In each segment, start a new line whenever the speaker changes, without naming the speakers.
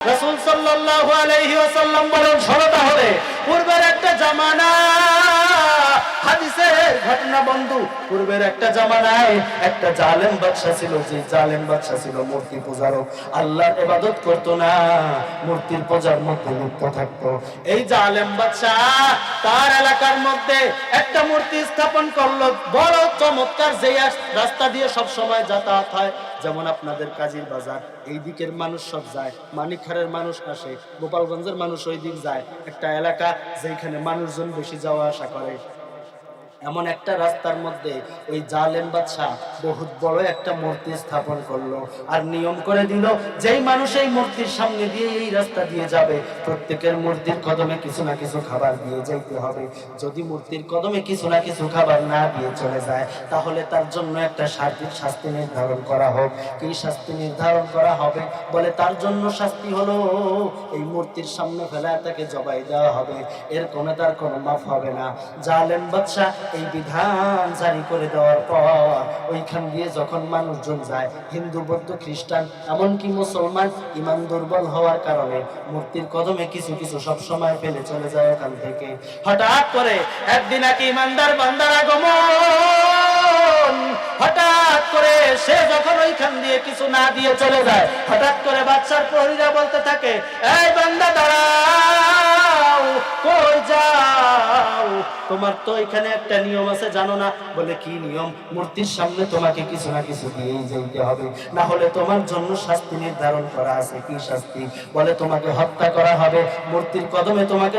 রাসূল বলেন তাহলে, পূর্বের একটা জামানা ইবাদত করত না, মূর্তির পূজার এই জালেম তার এলাকার মধ্যে একটা মূর্তি স্থাপন করল, বড় চমৎকার যে রাস্তা দিয়ে সব সময় যাতায়াত হয়। যেমন আপনাদের কাজীর বাজার, এই দিকের মানুষ সব যায়, মানিকখারের মানুষ আসে, গোপালগঞ্জের মানুষ ওই দিক যায়। একটা এলাকা যেখানে মানুষজন বেশি যাওয়া আসা করে। এমন একটা রাস্তার মধ্যে ওই জালেম বাদশাহ বহুত বড় একটা মূর্তি স্থাপন করল। আর নিয়ম করে দিল, যেই মানুষ এই মূর্তির সামনে দিয়ে এই রাস্তা দিয়ে যাবে, প্রত্যেকের মূর্তির কদমে কিছু না কিছু খাবার দিয়ে যাইতে হবে। যদি মূর্তির কদমে কিছু না কিছু খাবার না দিয়ে চলে যায়, তাহলে তার জন্য একটা শাস্তির শাস্তি নির্ধারণ করা হোক। কি শাস্তি নির্ধারণ করা হবে? বলে, তার জন্য শাস্তি হলো, এই মূর্তির সামনে ফেলা তাকে জবাই দেওয়া হবে। এর কোনো তার কোনো মাফ হবে না। জালেম বাদশাহ এই বিধান জারি করে দেওয়ার পর ওইখান দিয়ে যখন মানুষজন যায়, হিন্দু, বৌদ্ধ, খ্রিস্টান, এমনকি মুসলমান, ইমান দুর্বল হওয়ার কারণে মূর্তির কদমে কিছু কিছু সব সময় ফেলে চলে যায় ওখান থেকে। হঠাৎ করে একদিন এক ইমানদার বান্দার আগমন। হঠাৎ করে সে যখন ওইখান দিয়ে কিছু না দিয়ে চলে যায়, হঠাৎ করে বাচ্চার প্রহরীরা বলতে থাকে, এই বান্দা দাঁড়াও কই যাও? তোমার তো এখানে একটা নিয়ম আছে, জানো না? বলে, কি নিয়ম? মূর্তির সামনে তোমাকে কিছু না কিছু দিয়েই যাইতে হবে। না হলে তোমার জন্য শাস্তি নির্ধারণ করা আছে। কি শাস্তি? বলে, তোমাকে হত্যা করা হবে। মূর্তির কদমে তোমাকে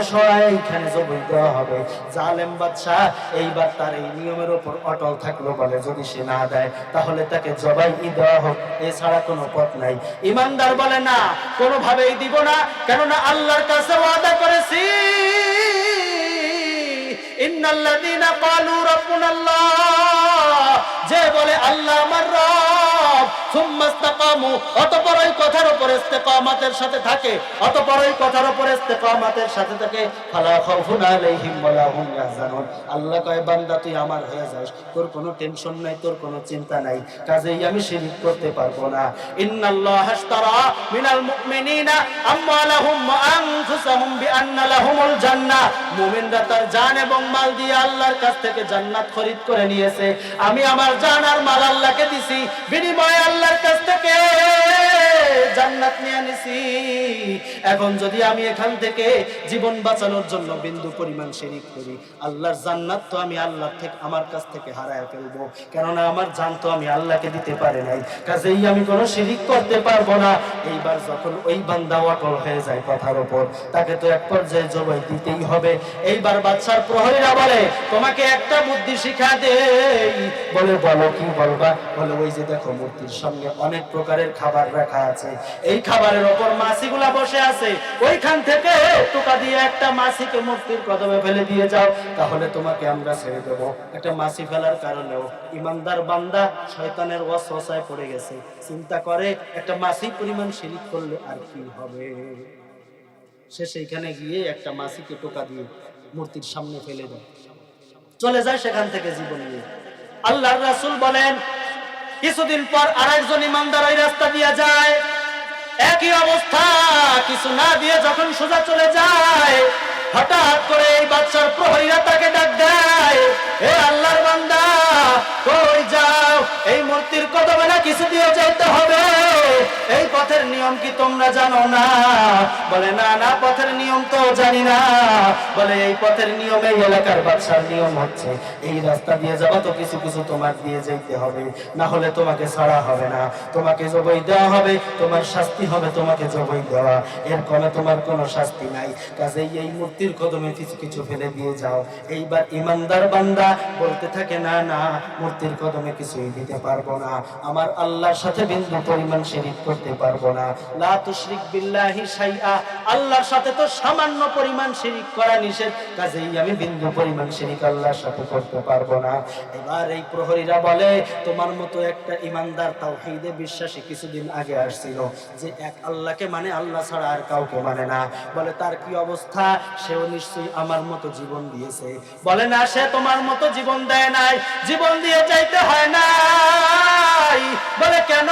জবই দেওয়া হবে। জালেম বাদশাহ এইবার তার এই নিয়মের উপর অটল থাকল বলে যদি সে না দেয়, তাহলে তাকে জবাই দেওয়া হোক। এছাড়া কোনো পথ নাই। ইমানদার বলে, না, কোনোভাবেই দিব না। কেননা আল্লাহর কাছে ওয়াদা করেছি যে বলে আল্লাহ আমার রব। সুম্মা ইসতাকামু, অতঃপর ওই কথার উপর ইস্তেকামাতের সাথে থাকে। কথার উপর ইস্তেকামাতের সাথে থাকে। ফালা খাউফুন আলাইহিম ওয়ালা হুম ইয়াহজানুন। আল্লাহ কয়, বান্দা, তুই আমার হয়ে যাস। তোর কোনো টেনশন নাই, তোর কোনো চিন্তা নাই। কাজেই আমি শিরিক করতে পারব না। ইন্নাল্লাহ আশতারা মিনাল মুমিনিনা আমওয়ালাহুম ওয়া আনফুসাহুম বিআন্না লাহুমুল জান্নাহ মুমিনরা তার জান এবং মাল দিয়ে আল্লাহর কাছ থেকে জান্নাত খরিদ করে নিয়েছে। আমি আমার জান আর মাল আল্লাহকে দিছি। বিনিময়ে কাছ থেকে জান্নাত নিয়ে নিছি এখন যদি আমি এখান থেকে জীবন বাঁচানোর জন্য বিন্দু পরিমাণ শিরিক করি, আল্লাহর জান্নাত তো আমি আল্লাহ থেকে, আমার কাছ থেকে হারায় ফেলব। কেননা আমার জান তো আমি আল্লাহকে দিতে পারি নাই। কাজেই আমি কোনো শিরিক করতে পারব না। এইবার যখন ওই বান্দা অটল হয়ে যায় কথার উপর তাকে তো এক পর্যায়ে জবাই দিতেই হবে। এইবার বাদশার প্রহরীরা বলে, তোমাকে একটা বুদ্ধি শিখা দেই। বলে, বলো কি বলবা? বলে, ওই যে দেখো মূর্তির সঙ্গে অনেক প্রকারের খাবার রাখা আছে। এই খাবারের ওপর মাছিগুলা বসে আছে। ওইখান থেকে টোকা দিয়ে একটা মাছিকে মূর্তির কদমে ফেলে দিয়ে যাও। তাহলে তোমাকে আমরা ছেড়ে দেবো। একটা মাছি ফেলার কারণেও ইমানদার বান্দা শয়তানের ওয়াসওয়াসায় পড়ে গেছে। চিন্তা করে, একটা মাছি পরিমাণ শিরিক করলে আর কি হবে? সে সেইখানে গিয়ে একটা মাছিকে টোকা দিয়ে মূর্তির সামনে ফেলে দেয়। চলে যায় সেখান থেকে জীবন নিয়ে। আল্লাহর রাসূল বলেন, কিছুদিন পর আরেকজন ইমানদার ওই রাস্তা দিয়ে যায়। একই অবস্থা, কিছু না দিয়ে যখন সোজা চলে যায়, হঠাৎ করে এই বাচ্চার প্রহরীরা তাকে ডাক দেয়, এ আল্লাহর বান্দা, কই যাও? এই মূর্তির কদমে না কিছু দিয়ে যেতে হবে? এই পথের নিয়ম কি তোমরা জানো না? বলে, না না, পথের নিয়ম তো জানি না। বলে, এই পথের নিয়ম এলাকার বাদশার নিয়ম হচ্ছে, এই রাস্তা দিয়ে যাবা তো কিছু কিছু তোমার দিয়ে যেতে হবে। না হলে তোমাকে ছাড়া হবে না। তোমাকে জবই দেওয়া হবে, তোমার শাস্তি হবে, তোমাকে জবই দেওয়া। এর কোনো তোমার কোনো শাস্তি নাই। কাজেই এই মূর্তির কদমে কিছু কিছু ফেলে দিয়ে যাও। এইবার ইমানদার বান্দা বলতে থাকে, না না, মূর্তির কদমে কিছুই দিতে পারব না। আমার আল্লাহর সাথে বিন্দু পরিমাণ শিরিক করতে পারব না। লা তুশরিক বিল্লাহি শাইআ আল্লাহর সাথে তো সামান্য পরিমাণ শিরিক করা নিষেধ। কাজেই আমি বিন্দু পরিমাণ শিরিক আল্লাহর সাথে করতে পারব না। এবার এই প্রহরীরা বলে, তোমার মতো একটা ইমানদার তাওহীদে বিশ্বাসী কিছুদিন আগে আসছিল, যে এক আল্লাহকে মানে আল্লাহ ছাড়া আর কাউকে মানে না। বলে, তার কি অবস্থা? সেও নিশ্চয়ই আমার মতো জীবন দিয়েছে। বলে, না, সে তোমার মতো জীবন দেয় নাই। জীবন দিয়ে চাইতে হয় না। নাই। বলে, কেন?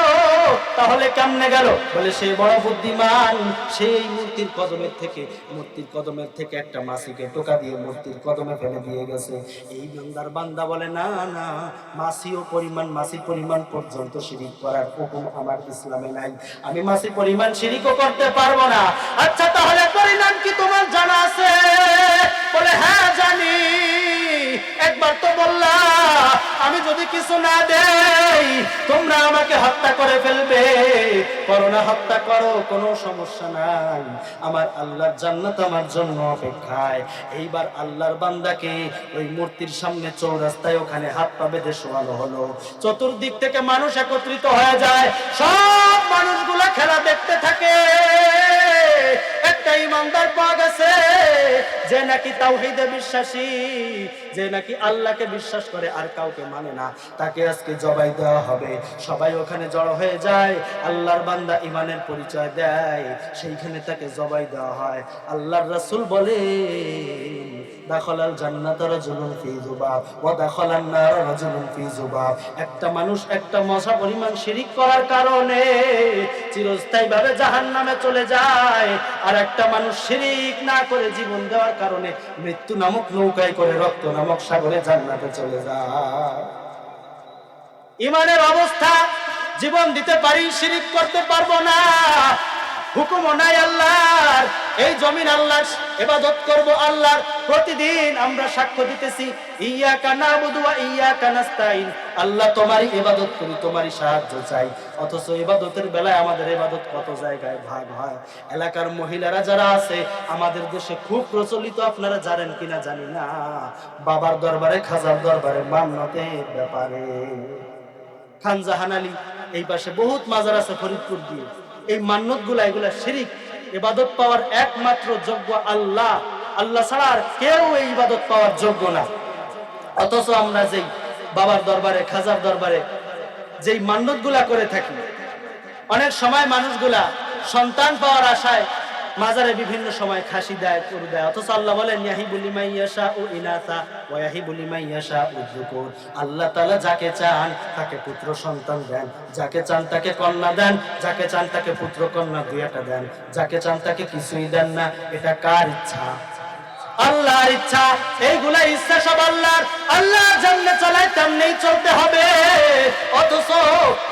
তাহলে কেমনে গেল? বলে, সে বড় বুদ্ধিমান। সেই মূর্তির কদমের থেকে, মূর্তির কদমের থেকে একটা মাসিকে টোকা দিয়ে মূর্তির কদমে ফেলে দিয়ে গেছে। এই বান্দার বান্দা বলে, না না, মাসিও পরিমাণ, মাসি পরিমাণ পর্যন্ত শিরিক করার হুকুম আমার ইসলামে নাই। আমি মাসি পরিমাণ শিরিকও করতে পারব না। আচ্ছা তাহলে পরিমাণ কি তোমার জানা আছে? বলে হ্যাঁ জানি। কিছু না দেই, তোমরা আমাকে হত্যা করে ফেলবে। করোনা হত্যা করো, কোনো সমস্যা নাই। আমার আল্লাহর জান্নাত আমার জন্য অপেক্ষায়। এইবার আল্লাহর বান্দাকে ওই মূর্তির সামনে চৌরাস্তায় ওখানে হাত পা বেঁধে শোয়ানো হলো। চতুর্দিক থেকে মানুষ একত্রিত হয়ে যায়। সব মানুষগুলো খেলা দেখতে থাকে। একটা ইমানদার পাওয়া গেছে, যে নাকি তাওহীদে বিশ্বাসী, যে নাকি আল্লাহকে বিশ্বাস করে, আর কাউকে মানে না। তাকে আজকে জবাই দেওয়া হবে। সবাই ওখানে জড়ো হয়ে যায়, আল্লাহর বান্দা ইমানের পরিচয় দেয়, সেইখানে তাকে জবাই দেওয়া হয়। আল্লাহর রাসূল বলে একটা মানুষ একটা মশা পরিমাণ শিরিক করার কারণে চিরস্থায়ীভাবে জাহান্নামে চলে যায়। আর একটা মানুষ শিরিক না করে জীবন দেওয়ার কারণে মৃত্যু নামক নৌকায় করে রক্ত নামক সাগরে জান্নাতে চলে যায়। ইমানের অবস্থা, জীবন দিতে পারি, শিরিক করতে পারব না। হুকুম নাই আল্লাহর, এই জমিন আল্লাহর ইবাদত করব আল্লাহর। প্রতিদিন আমরা সাক্ষ্য দিতেছি, ইয়াকা নাবুদু ওয়া ইয়াকা নাস্তাইন আল্লাহ তোমারই ইবাদত করি, তোমারই সাহায্য চাই। অথচ ইবাদতের বেলায় আমাদের ইবাদত কত জায়গায় ভাগ হয়? এলাকার মহিলারা যারা আছে, আমাদের দেশে খুব প্রচলিত, আপনারা জানেন কিনা জানি না। বাবার দরবারে, খাজার দরবারে মান্নতের ব্যাপারে। খান জাহান আলী এই পাশে বহুত মাজার আছে ফরিদপুর দিয়ে। এই মান্যতগুলা এগুলা শিরিক। ইবাদত পাওয়ার একমাত্র যোগ্য আল্লাহ। আল্লাহ ছাড়া আর কেউ এই ইবাদত পাওয়ার যোগ্য না। অথচ আমরা যেই বাবার দরবারে, খাজার দরবারে যেই মান্যতগুলা করে থাকি, অনেক সময় মানুষগুলা সন্তান পাওয়ার আশায় মাজারে বিভিন্ন সময় খাসি দেয় গরু দেয়। অথচ আল্লাহ বলেন ইয়াহি বলি মাইয়াশা ও ইনাসা বলি মাইয়াশা উদ্যুকুর আল্লাহ তাআলা যাকে চান, তাকে পুত্র সন্তান দেন। যাকে চান, তাকে কন্যা দেন। যাকে চান, তাকে পুত্র কন্যা দুইটা দেন। যাকে চান, তাকে কিছুই দেন না। এটা কার ইচ্ছা? আল্লাহর ইচ্ছা, এইগুলা ইচ্ছা সব আল্লাহর। আল্লাহ যেমনে চালায় তেমনি চলতে হবে। অথচ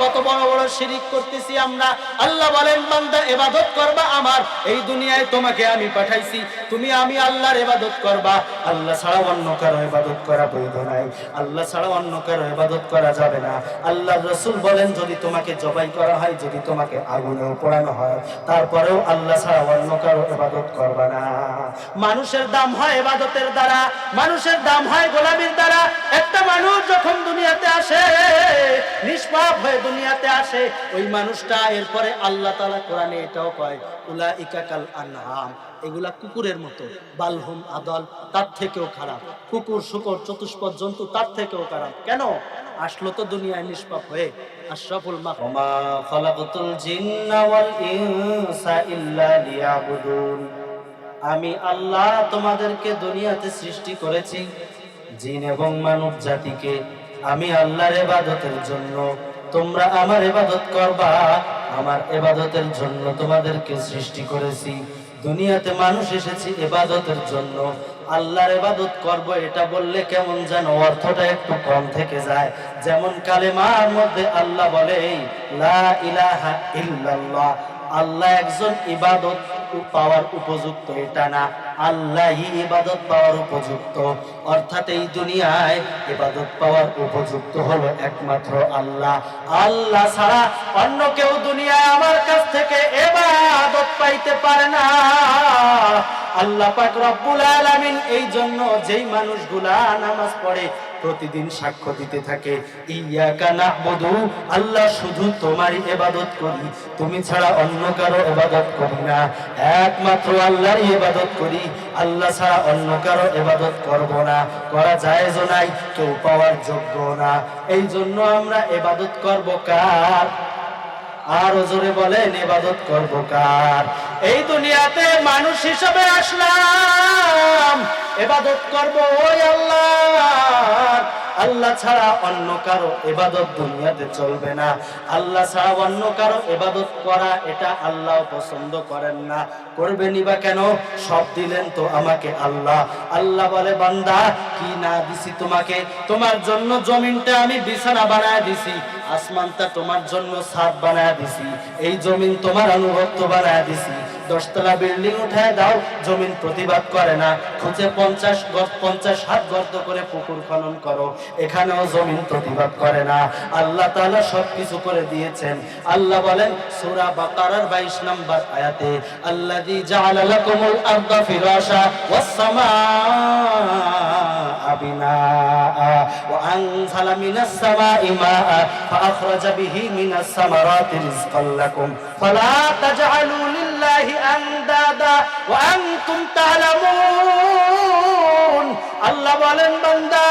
কত বড় বড় শিরিক করতেছি আমরা। আল্লাহ বলেন, বান্দা, এবাদত করবা আমার। এই দুনিয়ায় তোমাকে আমি পাঠাইছি। তুমি, আমি আল্লাহর এবাদত করবা। আল্লাহ ছাড়া অন্য কারও এবাদত করা বৈধ নাই। আল্লাহ ছাড়া অন্য কারও এবাদত করা যাবে না। আল্লাহ রসুল বলেন, যদি তোমাকে জবাই করা হয়, যদি তোমাকে আগুনেও পোড়ানো হয়, তারপরেও আল্লাহ ছাড়া অন্য কারও এবাদত করবা না। মানুষের দাম হয় এবাদতের দ্বারা, মানুষের দাম হয় গোলামির দ্বারা। একটা মানুষ যখন দুনিয়াতে আসে, নিষ্পাপ হয়ে দুনিয়াতে আসে, ওই মানুষটা এরপরে আল্লাহ তাআলা কোরআনে এটাও কয় উলা ইকাকাল আনহাম। এগুলা কুকুরের মতো, বালহুম আদল, তার থেকেও খারাপ। কুকুর, শুকর, চতুষ্পদ জন্তু, তার থেকেও খারাপ। কেন? আসলো তো দুনিয়ায় নিষ্পাপ হয়ে, আশরাফুল মা ওমা খালাকাতুল জিন্না ওয়াল ইনসা ইল্লা লিয়াবুদুন। আমি আল্লাহ তোমাদেরকে দুনিয়াতে সৃষ্টি করেছি, জিন এবং মানব জাতিকে। আমি আল্লাহর এবাদতের জন্য তোমরা আমার এবাদত করবা, আমার এবাদতের জন্য তোমাদেরকে সৃষ্টি করেছি। দুনিয়াতে মানুষ এসেছি এবাদতের জন্য। আল্লাহর এবাদত করব এটা বললে কেমন যেন অর্থটা একটু কম থেকে যায়। যেমন কালেমার মধ্যে আল্লাহ বলে, লা ইলাহা ইল্লাল্লাহ। আল্লাহ একজন ইবাদত পাওয়ার উপযুক্ত, এটা না। আল্লাহই ইবাদত পাওয়ার উপযুক্ত। অর্থাৎ এই দুনিয়ায় ইবাদত পাওয়ার উপযুক্ত হলো একমাত্র আল্লাহ। আল্লাহ ছাড়া অন্য কেউ দুনিয়ায় আমার কাছ থেকে ইবাদত পাইতে পারে না। আল্লাহ পাক রব্বুল আলামিন এই জন্য যেই মানুষগুলা নামাজ পড়ে প্রতিদিন সাক্ষ্য দিতে থাকে। ইয়াকা নাহবুদু আল্লাহ শুধু তোমারই এবাদত করি। তুমি ছাড়া অন্য কারও এবাদত করি না। একমাত্র আল্লাহরই এবাদত করি। আল্লাহ ছাড়া অন্য কারও এবাদত করব না। করা জায়েজও নাই, কেউ পাওয়ার যোগ্য না। এই জন্য আমরা এবাদত করব কার? আর জোরে বলেন, ইবাদত করব কার? এই দুনিয়াতে মানুষ হিসেবে আসলাম, ইবাদত করব ওই আল্লাহ আল্লাহ ছাড়া অন্য কারও এবাদত দুনিয়াতে চলবে না। আল্লাহ ছাড়া অন্য কারও এবাদত করা, এটা আল্লাহ পছন্দ করেন না। করবেনই বা কেন? সব দিলেন তো আমাকে আল্লাহ। আল্লাহ বলে, বান্দা, কি না দিছি তোমাকে? তোমার জন্য জমিনটা আমি বিছানা বানায় দিছি। আসমানটা তোমার জন্য সাপ বানায় দিছি। এই জমিন তোমার অনুভক্ত বানায় দিছি। দশতলা বিল্ডিং উঠায় দাও, জমিন প্রতিবাদ করে না। খুঁজে পঞ্চাশ গজ, পঞ্চাশ হাত গর্ত করে পুকুর খনন করো। এখানেও জমিন প্রতিবাদ করে না। আল্লাহ তাআলা সবকিছু করে দিয়েছেন। আল্লাহ বলেন, সূরা বাকারার 22 নম্বর আয়াতে, আল্লাযী জাআলা লাকুমুল আরদা ফিরাশা ওয়াস সামাআ বিনাআ ওয়া আনজালা মিনাস সামাই মাআ ফাআখরাজা বিহি মিনাস সামারাতি রিজকাল লাকুম। ফালা তাজআলু লিল্লাহি আনদাদা ওয়া আনতুম তা'লামুন আল্লাহ বলেন, বান্দা,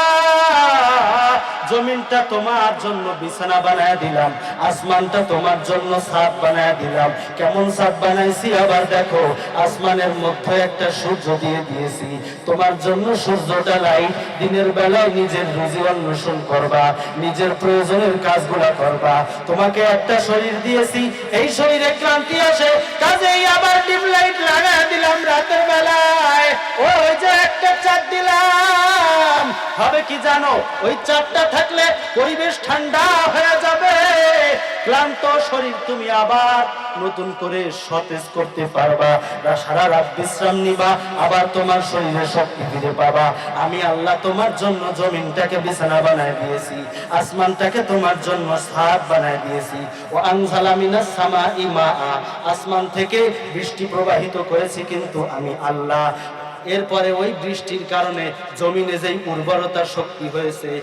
জমিনটা তোমার জন্য বিছানা বানায় দিলাম, আসমানটা তোমার জন্য ছাদ বানায় দিলাম। কেমন ছাদ বানাইছি আবার দেখো, আসমানের মধ্যে একটা সূর্য দিয়ে দিয়েছি। তোমার জন্য সূর্যটা লাই দিনের বেলায় নিজের রুজি অন্বেষণ করবা, নিজের প্রয়োজনের কাজগুলা করবা। তোমাকে একটা শরীর দিয়েছি, এই শরীরে ক্লান্তি আসে, কাজেই আবার ডিম লাইট লাগায় দিলাম রাতের বেলায়। ওই যে একটা চাঁদ দিলাম হবে কি জানো? ওই চাঁদটা থাকলে পরিবেশ ঠান্ডা হয়ে যাবে। ক্লান্ত শরীর তুমি আবার নতুন করে সতেজ করতে পারবা। সারা রাত বিশ্রাম নিবা, আবার তোমার শরীরে শক্তি ফিরে পাবা। আমি আল্লাহ তোমার জন্য জমিনটাকে বিছানা বানায় দিয়েছি, আসমানটাকে তোমার জন্য ছাদ বানায় দিয়েছি। ও আনজালা মিনাস সামাই মাআ। আসমান থেকে বৃষ্টি প্রবাহিত করেছি কিন্তু আমি আল্লাহ এরপরে ওই বৃষ্টির কারণে জমিনে যেই উর্বরতা শক্তি হয়েছে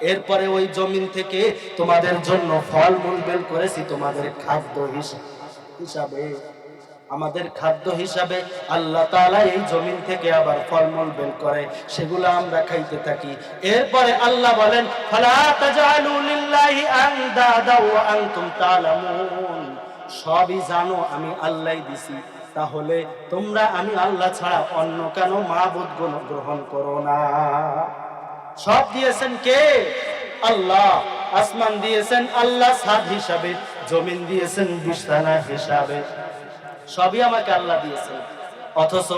এরপরে ওই জমিন থেকে তোমাদের জন্য ফল মূল বের করেছি তোমাদের খাদ্য হিস- হিসাবে। আমাদের খাদ্য হিসাবে আল্লাহ এই জমিন থেকে আবার ফলমূল বের করে, সেগুলো আমরা খাইতে থাকি। এরপরে আল্লাহ বলেন সবই জানো আমি আল্লাহই দিছি। তাহলে তোমরা আমি আল্লাহ ছাড়া অন্য কেন মাবুদ গ্রহণ করো না? সব দিয়েছেন কে? আল্লাহ। আসমান দিয়েছেন আল্লাহ সাদ হিসাবে, জমিন দিয়েছেন বিছানা হিসাবে। সবই আমাকে আল্লাহ দিয়েছেন। অথচ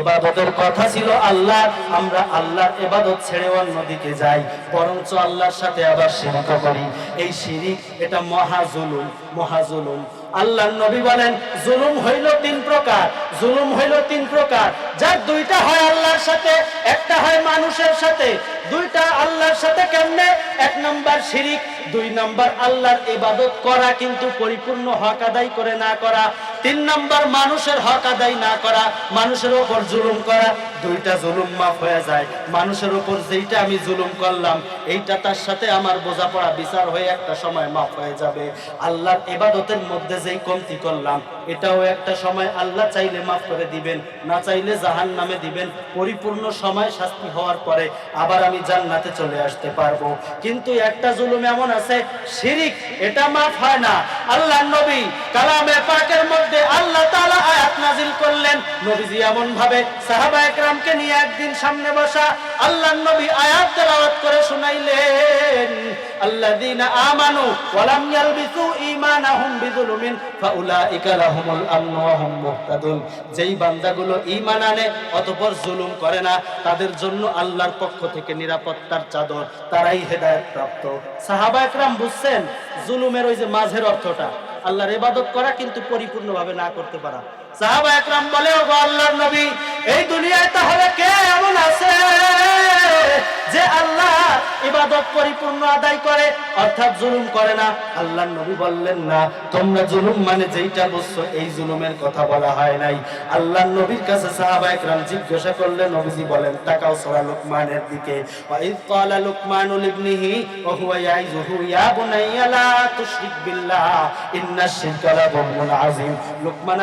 এবাদতের কথা ছিল আল্লাহ, আমরা আল্লাহর এবাদত ছেড়ে অন্যদিকে যাই, বরঞ্চ আল্লাহর সাথে আবার শিরিক করি। এই শিরিক, এটা মহা জুলুম। আল্লাহর নবী বলেন জুলুম হইল তিন প্রকার। জুলুম হইল তিন প্রকার। যার দুইটা হয় আল্লাহর সাথে, একটা হয় মানুষের সাথে। দুইটা আল্লাহর সাথে কেমনে? এক নাম্বার শিরিক, দুই নাম্বার আল্লাহর ইবাদত করা কিন্তু পরিপূর্ণ হক আদায় করে না করা। তিন নাম্বার মানুষের হক আদায় না করা, মানুষের উপর জুলুম করা। দুইটা জুলুম মাফ হয়ে যায়। মানুষের উপর যেইটা আমি জুলুম করলাম, এইটা তার সাথে আমার বোঝাপড়া বিচার হয়ে একটা সময় মাফ হয়ে যাবে। আল্লাহর ইবাদতের মধ্যে যেই কমতি করলাম, এটাও একটা সময় আল্লাহ চাইলে মাফ করে দিবেন, না চাইলে জাহান নামে দিবেন। পরিপূর্ণ সময় শাস্তি হওয়ার পরে আবার আমি জান্নাতে চলে আসতে পারব। কিন্তু একটা জুলুম এমন আছে, শিরিক, এটা মাফ হয় না। আল্লাহ নবী কালামে পাকের মধ্যে আল্লাহ তাআলা আয়াত নাজিল করলেন। নবীজি এমন ভাবে সাহাবা একরামকে নিয়ে একদিন সামনে বসা আল্লাহ নবী আয়াত করে শুনাইলেন। আল্লাযীনা আমানু ওয়া যেই বান্দাগুলো ঈমান আনে, অতঃপর জুলুম করে না, তাদের জন্য আল্লাহর পক্ষ থেকে নিরাপত্তার চাদর, তারাই হেদায়েত প্রাপ্ত। সাহাবা একরাম বুঝছেন, জুলুমের ওই যে মাঝের অর্থটা, আল্লাহর ইবাদত করা কিন্তু পরিপূর্ণভাবে না করতে পারা। সাহাবা একরাম বলে আল্লাহর নবী এই দুনিয়ায় তাহলে কে এমন আছে যে আল্লাহ ইবাদত পরিপূর্ণ আদায় করে? অর্থাৎ জুলুম করে না। আল্লাহর নবী বললেন, না, তোমরা জুলুম মানে যেইটা বুঝছ, এই জুলুমের কথা বলা হয় নাই। আল্লাহর নবীর কাছে সাহাবা একরাম জিজ্ঞাসা করলেন, নবীজি বলেন, তাকাও সূরা লুকমানের দিকে। ওয়া ইয ক্বালা ওয়া হুয়া ইয়া বুনাইয়া লা তুশরিক বিল্লাহ শিরকা লাযুলমুন আযীম।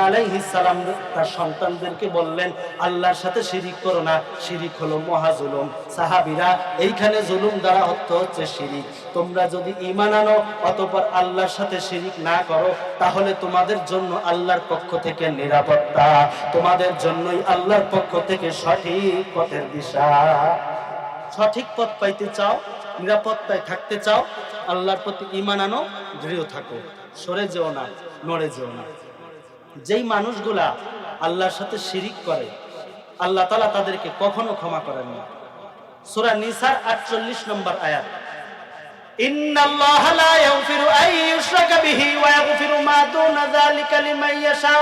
আলাইহিস সালাম তার সন্তানদেরকে বললেন, আল্লাহর সাথে শিরিক করো না, শিরিক হলো মহা জুলুম। সাহাবীরা, এইখানে জুলুম দ্বারা অর্থ হচ্ছে শিরিক। তোমরা যদি ঈমান আনো, অতঃপর আল্লাহর সাথে শিরিক না করো, তাহলে তোমাদের জন্য আল্লাহর পক্ষ থেকে নিরাপত্তা। তোমাদের জন্যই আল্লাহর পক্ষ থেকে সঠিক পথের দিশা। সঠিক পথ পাইতে চাও নিরাপত্তায় থাকতে চাও, আল্লাহর প্রতি ঈমান আনো, দৃঢ় থাকো। সরে যেও না, নড়ে যেও না। যেই মানুষগুলা আল্লাহর সাথে শিরিক করে, আল্লাহ তালা তাদেরকে কখনো ক্ষমা করেন না সূরা নিসার 48 নম্বর আয়াত। ইন্নাল্লাহা লা ইয়াগফিরু আন ইউশরাকা বিহি ওয়া ইয়াগফিরু মা দুনা যালিকা লিমান ইয়াশা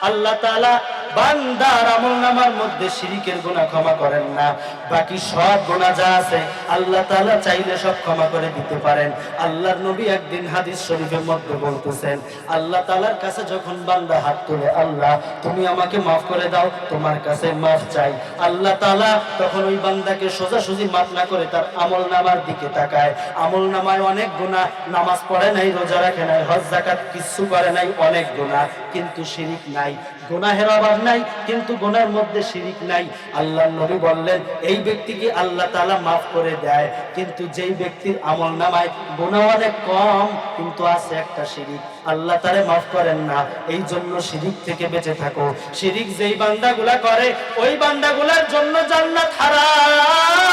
আল্লাহ তাআলা বান্দার আমলনামার মধ্যে শিরিকের গুনাহ ক্ষমা করেন না। বাকি সব গুনাহ যা আছে, আল্লাহ তাআলা চাইলে সব ক্ষমা করে দিতে পারেন। আল্লাহর নবী একদিন হাদিস শরীফের মধ্যে বলতেছেন, আল্লাহ তাআলার কাছে যখন বান্দা হাত তুলে, আল্লাহ, তুমি আমাকে মাফ করে দাও, তোমার কাছে মাফ চাই। আল্লাহ তাআলা তখন ওই বান্দাকে সোজাসুজি মাফ না করে তার আমল নামার দিকে তাকায়। আমল নামায় অনেক গুনাহ, নামাজ পড়ে নাই, রোজা রাখে নাই, হজ জাকাত কিচ্ছু করে নাই, অনেক গুনাহ, কিন্তু শিরিক নাই। গুনাহের অভাব নাই, কিন্তু গুনার মধ্যে শিরিক নাই। আল্লাহ নবী বললেন, এই ব্যক্তিকে আল্লাহ তালা মাফ করে দেয়, কিন্তু যেই ব্যক্তির আমল নামায় গুণা অনেক কম, কিন্তু আছে একটা শিরিক। আল্লাহ তারে মাফ করেন না। এই জন্য শিরিক থেকে বেঁচে থাকো। শিরিক যেই বান্দাগুলা করে, ওই বান্দাগুলার জন্য জান্নাত হারাম।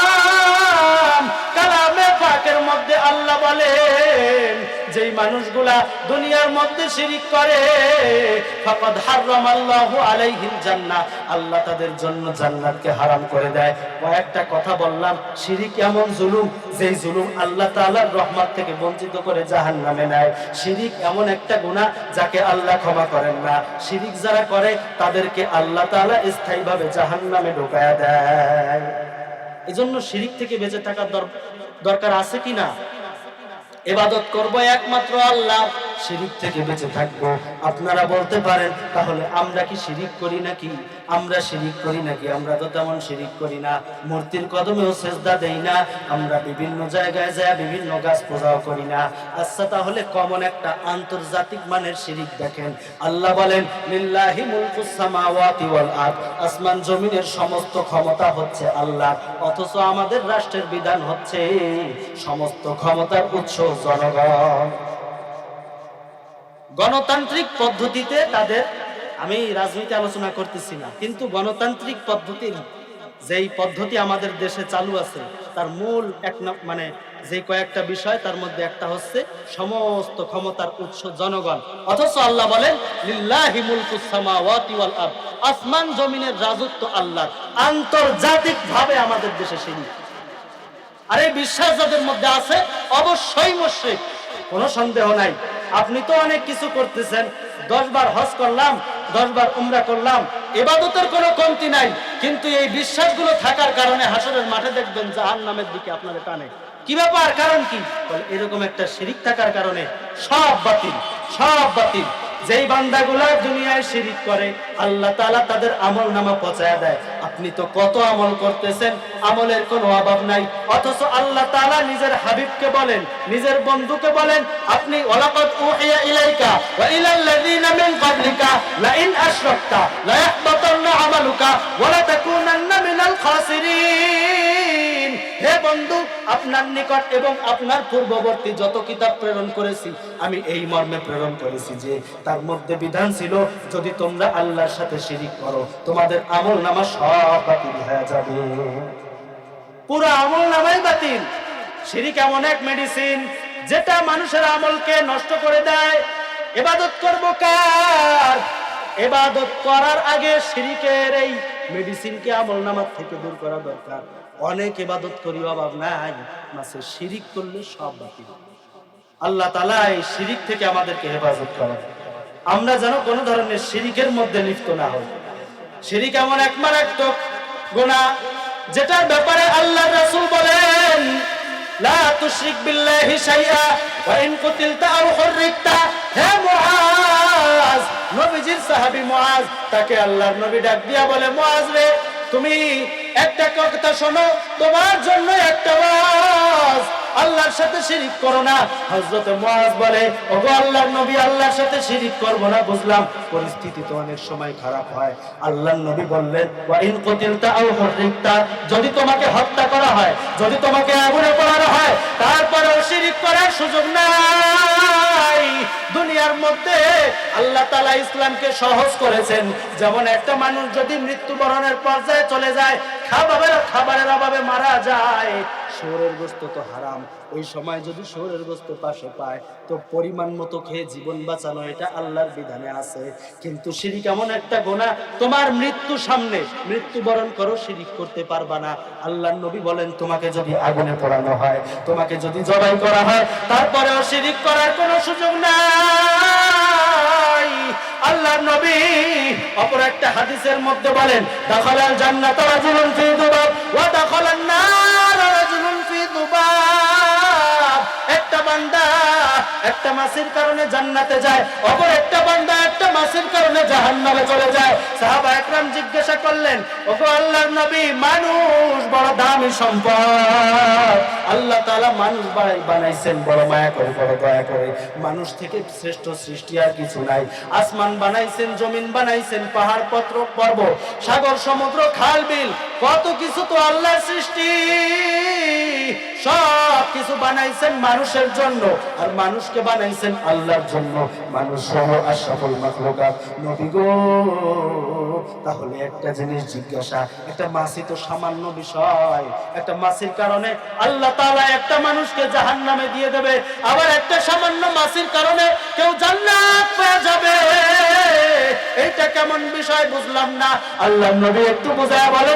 কালামে পাকের মধ্যে আল্লাহ বলেন, যেই মানুষগুলা দুনিয়ার মধ্যে শিরিক করে, ফাকাদ হারামাল্লাহু আলাইহিল জান্নাহ। আল্লাহ তাদের জন্য জান্নাতকে হারাম করে দেয়। কয়েকটা কথা বললাম। শিরিক এমন জুলুম, যেই জুলুম আল্লাহ তাআলার রহমত থেকে বঞ্চিত করে জাহান্নামে নেয়। শিরিক এমন একটা গুনাহ যাকে আল্লাহ ক্ষমা করেন না, শিরিক যারা করে, তাদেরকে আল্লাহ তাআলা স্থায়ীভাবে জাহান্নামে ঢোকায় দেয় এজন্য শিরিক থেকে বেঁচে থাকার দর- দরকার আছে কি না এবাদত করব একমাত্র আল্লাহ। শিরিক থেকে বেঁচে থাকব। আপনারা বলতে পারেন, তাহলে আমরা কি শিরিক করি নাকি? আমরা শিরিক করি নাকি? আমরা তো তেমন শিরিক করি না। মূর্তির কদমেও সেজদা দেই না। আমরা বিভিন্ন জায়গায় যায় বিভিন্ন গাছ পূজাও করি না। আচ্ছা তাহলে কমন একটা আন্তর্জাতিক মানের শিরিক দেখেন। আল্লাহ বলেন, লিল্লাহি মুলকুস সামাওয়াতি ওয়াল আরদ। আসমান জমিনের সমস্ত ক্ষমতা হচ্ছে আল্লাহ অথচ আমাদের রাষ্ট্রের বিধান হচ্ছে সমস্ত ক্ষমতার উৎস জনগণ। গণতান্ত্রিক পদ্ধতিতে তাদের, আমি রাজনীতি আলোচনা করতেছি না, কিন্তু গণতান্ত্রিক পদ্ধতির যেই পদ্ধতি আমাদের দেশে চালু আছে, তার মূল এক মানে যে কয়েকটা বিষয়, তার মধ্যে একটা হচ্ছে সমস্ত ক্ষমতার উৎস জনগণ। অথচ আল্লাহ বলেন আসমান জমিনের রাজত্ব আল্লাহর আন্তর্জাতিক ভাবে আমাদের দেশে সেই আর এই বিশ্বাস যাদের মধ্যে আছে, অবশ্যই মুশরিক, কোনো সন্দেহ নাই। আপনি তো অনেক কিছু করতেছেন। দশ বার হজ করলাম, দশ বার উমরা করলাম এবাদতের কোনো কমতি নাই। কিন্তু এই বিশ্বাসগুলো থাকার কারণে হাসরের মাঠে দেখবেন জাহান নামের দিকে আপনাদের টানে। কি ব্যাপার? কারণ কি? এরকম একটা শিরিক থাকার কারণে সব বাতিল সব বাতিল। যেই বান্দাগুলা দুনিয়ায় শিরিক করে, আল্লাহ তাআলা তাদের আমল নামা পচায়া দেয়। আপনি তো কত আমল করতেছেন, আমলের কোনো অভাব নাই। অথচ আল্লাহ তাআলা নিজের হাবিবকে বলেন, নিজের বন্ধুকে বলেন, আপনি ওয়ালাকাদ উহিয়া ইলাইকা ওয়া ইলাল লাযিনা মিন ক্বাবলিকা লা ইন আশরাকতা লা আমালুকা ওয়া লা তাকুনান্না মিনাল খাসিরিন। হে বন্ধু, আপনার নিকট এবং আপনার পূর্ববর্তী যত কিতাব প্রেরণ করেছি, আমি এই মর্মে প্রেরণ করেছি যে তার মধ্যে বিধান ছিল, যদি তোমরা আল্লাহর সাথে শিরিক করো, তোমাদের আমল নামা সব বাতিল হয়ে যাবে। পুরো আমল নামাই বাতিল। শিরিক এমন এক মেডিসিন যেটা মানুষের আমলকে নষ্ট করে দেয়। এবাদত করব কার? এবাদত করার আগে শিরিকের এই মেডিসিনকে আমল নামার থেকে দূর করা দরকার। অনেক এবাদত করি, অভাব নাই। মাসে শিরিক করলে সব বাতিল। আল্লাহ তালা এই শিরিক থেকে আমাদেরকে হেফাজত করেন। আমরা যেন কোনো ধরনের শিরিকের মধ্যে লিপ্ত না হই। শিরিক এমন এক মারাত্মক গোনা যেটার ব্যাপারে আল্লাহ রাসূল বলেন, লা তুশরিক বিল্লাহি শাইআ, ওয়া ইন কুতিলতা আও হুররিকতা। হে মুআজ, নবীজির সাহাবী মুআজ, তাকে আল্লাহর নবী ডাক দিয়া বলে, মুআজ রে তুমি একটা কথা শোনো তোমার জন্য একটা ওয়াজ আল্লাহর সাথে শিরিক করো না। মুআজ বলে, ওগো আল্লাহর নবী, আল্লাহর সাথে শিরিক করব না, বুঝলাম। পরিস্থিতি তো অনেক সময় খারাপ হয়। আল্লাহর নবী বললেন, ওয়া ইন কুতিলতা আও যদি তোমাকে হত্যা করা হয়, যদি তোমাকে আগুনে পোড়ানো হয়, তারপরেও শিরিক করার সুযোগ নাই। দুনিয়ার মধ্যে আল্লাহ তাআলা ইসলামকে সহজ করেছেন। যেমন একটা মানুষ যদি মৃত্যুবরণের পর্যায়ে চলে যায়, খাবারের খাবারের অভাবে মারা যায়। শহরের গোস্ত তো হারাম। ওই সময় যদি শহরের গোস্ত পাশে পায়, তো পরিমাণ মতো খেয়ে জীবন বাঁচানো এটা আল্লাহর বিধানে আছে। কিন্তু শিরিক এমন একটা গোনা, তোমার মৃত্যু সামনে। মৃত্যুবরণ করো, শিরিক করতে পারবা না। আল্লাহর নবী বলেন, তোমাকে যদি আগুনে পোড়ানো হয়, তোমাকে যদি জবাই করা হয়, তারপরেও শিরিক করার কোনো সুযোগ নাই। আল্লাহর নবী অপর একটা হাদিসের মধ্যে বলেন, দাখালাল জান্নাত রাজুলুন ফি দুবাব ওয়া দাখালান নার। একটা বান্দা একটা মাসির কারণে মানুষ আল্লাহ বানাইছেন, বড় মায়া করে মানুষ থেকে শ্রেষ্ঠ সৃষ্টি আর কিছু নাই। আসমান বানাইছেন, জমিন বানাইছেন পাহাড় পত্র পর্বত, সাগর, সমুদ্র, খাল, বিল, কত কিছু তো আল্লাহর সৃষ্টি। সব কিছু বানাইছেন মানুষের জন্য। আর মানুষকে বানাইছেন আল্লাহর জন্য। মানুষ সহ তাহলে একটা জিনিস জিজ্ঞাসা, একটা তো সামান্য বিষয়। একটা কারণে আল্লাহ একটা মানুষকে দিয়ে দেবে। আবার একটা সামান্য মাসির কারণে কেউ জান্নাত পেয়ে যাবে। এইটা কেমন বিষয় বুঝলাম না। আল্লাহ নবী একটু বোঝায় বলেন।